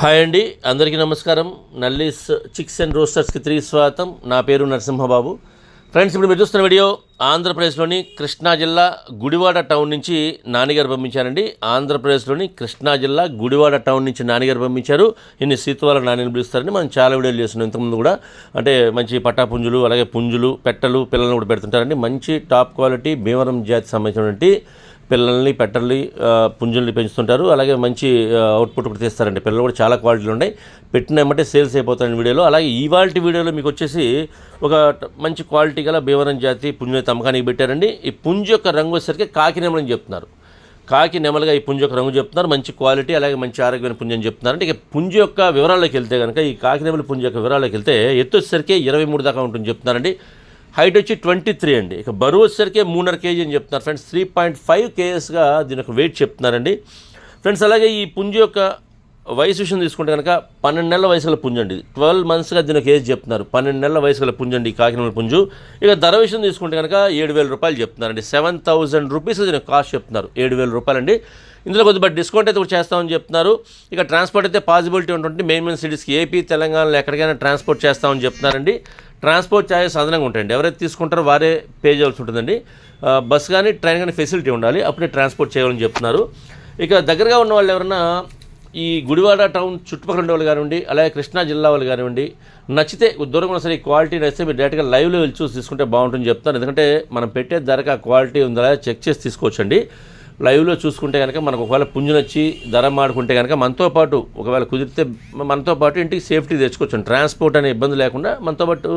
Hi అండి అందరికీ నమస్కారం. నల్లీస్ చిక్స్ అండ్ రోస్టర్స్కి తిరిగి స్వాగతం. నా పేరు నరసింహబాబు. ఫ్రెండ్స్ ఇప్పుడు మీరు చూస్తున్న వీడియో ఆంధ్రప్రదేశ్లోని కృష్ణా జిల్లా గుడివాడ టౌన్ నుంచి నాన్నగారు పంపించారండి. ఆంధ్రప్రదేశ్లోని కృష్ణా జిల్లా గుడివాడ టౌన్ నుంచి నాన్నగారు పంపించారు. ఇన్ని సీతువాల నాన్నని పిలుస్తారని మనం చాలా వీడియోలు చేస్తున్నాం. ఇంతకుముందు కూడా అంటే మంచి పట్టాపుంజులు అలాగే పుంజులు పెట్టలు పిల్లలను కూడా పెడుతుంటారండి. మంచి టాప్ క్వాలిటీ భీమవరం జాతి సంబంధించినటువంటి పిల్లల్ని పెట్టల్ని పుంజుల్ని పెంచుతుంటారు. అలాగే మంచి అవుట్పుట్ కూడా తీస్తారండి. పిల్లలు కూడా చాలా క్వాలిటీలు ఉన్నాయి. పెట్టిన ఏమంటే సేల్స్ అయిపోతాయి వీడియోలో. అలాగే ఇవాళ వీడియోలో మీకు వచ్చేసి ఒక మంచి క్వాలిటీ గల భీవరం జాతి పుంజుని తమ్మకానికి పెట్టారండి. ఈ పుంజు యొక్క రంగు వచ్చేసరికి కాకి నెమలని చెప్తున్నారు. కాకి నెమలుగా ఈ పుంజు యొక్క రంగు చెప్తున్నారు. మంచి క్వాలిటీ అలాగే మంచి ఆరోగ్యమైన పుంజు అని చెప్తున్నారు అంటే ఇక పుంజు యొక్క వివరాల్లోకి వెళ్తే కనుక ఈ కాకి నెమలి పుంజు యొక్క వివరాల్లోకి వెళ్తే ఎత్తు వచ్చేసరికి ఇరవై మూడు దాకా ఉంటుంది చెప్తున్నారండి. హైట్ వచ్చి ట్వంటీ త్రీ అండి. ఇక బరువు వచ్చేసరికి మూడున్నర కేజీ అని చెప్తున్నారు. ఫ్రెండ్స్ త్రీ పాయింట్ ఫైవ్ కేఎస్గా దీని యొక్క వెయిట్ చెప్తున్నారండి. ఫ్రెండ్స్ అలాగే ఈ పుంజు యొక్క వయసు విషయం తీసుకుంటే కనుక పన్నెండు నెలల వయసు గల పుంజు అండి. ట్వెల్వ్ మంత్స్గా దీని ఒక ఏజ్ చెప్తున్నారు. పన్నెండు నెలల వయసు గల పుంజు అండి కాకినాడ పుంజు. ఇక ధర విషయం తీసుకుంటే కనుక ఏడు వేల రూపాయలు చెప్తున్నారండి. సెవెన్ థౌసండ్ రూపీస్ దీని కాస్ట్ చెప్తున్నారు. ఏడు వేల రూపాయలండి ఇందులో కొద్దిగా డిస్కౌంట్ అయితే చేస్తామని చెప్తున్నారు. ఇక ట్రాన్స్పోర్ట్ అయితే పాసిబిలిటీ ఉంటుంది మెయిన్ మెయిన్ సిటీస్కి ఏపీ తెలంగాణలో ఎక్కడికైనా ట్రాన్స్పోర్ట్ చేస్తామని చెప్తున్నారండి. ట్రాన్స్పోర్ట్ ఛార్జెస్ అదనంగా ఉంటాయండి. ఎవరైతే తీసుకుంటారో వారే పే చేయాల్సి ఉంటుందండి. బస్ కానీ ట్రైన్ కానీ ఫెసిలిటీ ఉండాలి. అప్పుడే ట్రాన్స్పోర్ట్ చేయాలని చెప్తున్నారు. ఇక దగ్గరగా ఉన్న వాళ్ళు ఎవరన్నా ఈ గుడివాడ టౌన్ చుట్టుపక్కల ఉండే వాళ్ళు కానివ్వండి అలాగే కృష్ణా జిల్లా వాళ్ళు కానివ్వండి నచ్చితే దూరంగా ఉన్న సరే క్వాలిటీ నచ్చితే మీరు డైరెక్ట్గా లైవ్లో వెళ్ళి చూసి తీసుకుంటే బాగుంటుంది చెప్తాను ఎందుకంటే మనం పెట్టే ధరకు ఆ క్వాలిటీ ఉందా చెక్ చేసి తీసుకోవచ్చండి. లైవ్లో చూసుకుంటే కనుక మనకు ఒకవేళ పుంజునొచ్చి ధర మాడుకుంటే కనుక మనతో పాటు ఒకవేళ కుదిరితే మనతో పాటు ఇంటికి సేఫ్టీ తెచ్చుకోవచ్చు. ట్రాన్స్పోర్ట్ అనే ఇబ్బంది లేకుండా మనతో పాటు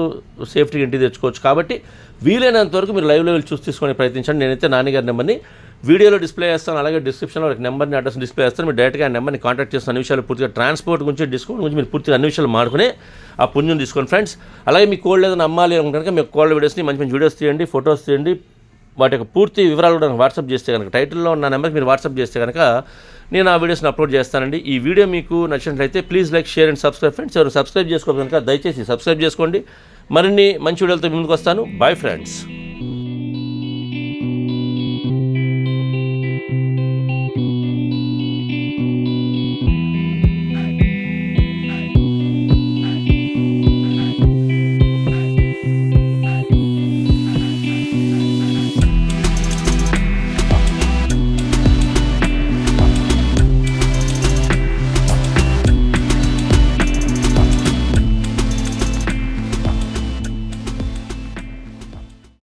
సేఫ్టీ ఇంటికి తెచ్చుకోవచ్చు. కాబట్టి వీలైనంత వరకు మీరు లైవ్లో వెళ్ళి చూసి తీసుకునే ప్రయత్నించండి. నేనైతే నాన్నగారి నెంబర్ని వీడియోలో డిస్ప్లే చేస్తాను. అలాగే డిస్క్రిప్షన్లో ఒక నెంబర్ని అడ్రస్ డిస్ప్లే చేస్తాను. మీరు డైరెక్ట్గా ఆ నెంబర్ని కాంటాక్ట్ చేస్తున్న అన్ని విషయాలు పూర్తిగా ట్రాన్స్పోర్ట్ గురించి డిస్కౌంట్ గురించి మీరు పూర్తిగా అన్ని విషయాలు మాడుకుని ఆ పుణ్యం తీసుకోండి. ఫ్రెండ్స్ అలాగే మీ కోల్డ్ ఏదైనా అమ్మాలి అనుకుంటే కనుక మీ కోల్డ్ వీడియోస్ని మంచి మంచి వీడియోస్ తీయండి ఫొటోస్ తీయండి. వాటి యొక్క పూర్తి వివరాలు కూడా నాకు వాట్సాప్ చేస్తే కనుక టైటిల్లో ఉన్న నెంబర్కి మీరు వాట్సాప్ చేస్తే కనుక నేను ఆ వీడియోస్ని అప్లోడ్ చేస్తానండి. ఈ వీడియో మీకు నచ్చినట్లయితే please like share and subscribe friends. ఎవరు సబ్స్క్రైబ్ చేసుకోవాలి కనుక దయచేసి సబ్స్క్రైబ్ చేసుకోండి. మరిన్ని మంచి వీడియోలతో ముందుకు వస్తాను. Bye friends